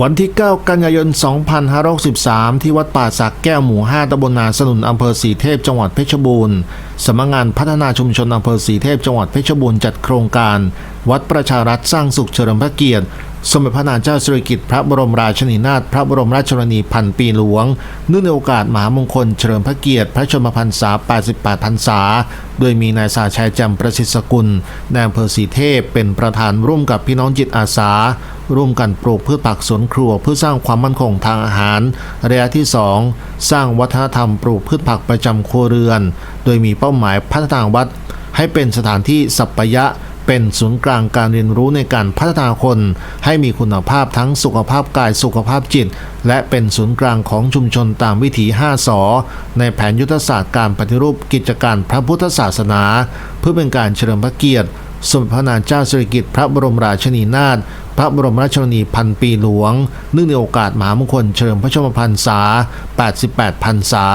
วันที่ 9 กันยายน 2563 ที่วัดป่าสักแก้วหมู่ 5ตำบลนาสนุนอำเภอสีเทพจังหวัดเพชรบูรณ์สำนักงานพัฒนาชุมชนอำเภอสีเทพจังหวัดเพชรบูรณ์จัดโครงการ วัดประชารัฐสร้างสุขเฉลิมพระเกียรติ สมเด็จพระนางเจ้าสิริกิติ์พระบรมราชินีนาถพระบรมราชชนนีพันปีหลวงเนื่องในโอกาสมหามงคลเฉลิมพระเกียรติพระชนมพรรษา 88 พรรษา โดยมีนายสาชัยจำประสิทธิ์สกุลนายอำเภอสีเทพเป็นประธานร่วมกับพี่น้องจิตอาสา ร่วมกันปลูกพืชผักสวนครัวเพื่อสร้างความมั่นคงทางอาหาร ระยะที่ 2 สร้างวัฒนธรรมปลูกพืชผักประจำครัวเรือน โดยมีเป้าหมายพัฒนาวัดให้เป็นสถานที่สัปยะ เป็นศูนย์กลางการเรียนรู้ในการพัฒนาคน ให้มีคุณภาพทั้งสุขภาพกายสุขภาพจิต และเป็นศูนย์กลางของชุมชนตามวิถี 5สอในแผนยุทธศาสตร์การปฏิรูปกิจการพระพุทธศาสนา เพื่อเป็นการเฉลิมพระเกียรติ สมเด็จพระนางเจ้าสิริกิติ์พระบรมราชินีนาถพระบรมราชชนนีพันปีหลวงเนื่องในโอกาสมหามงคลเฉลิมพระชนมพรรษา 88 พรรษา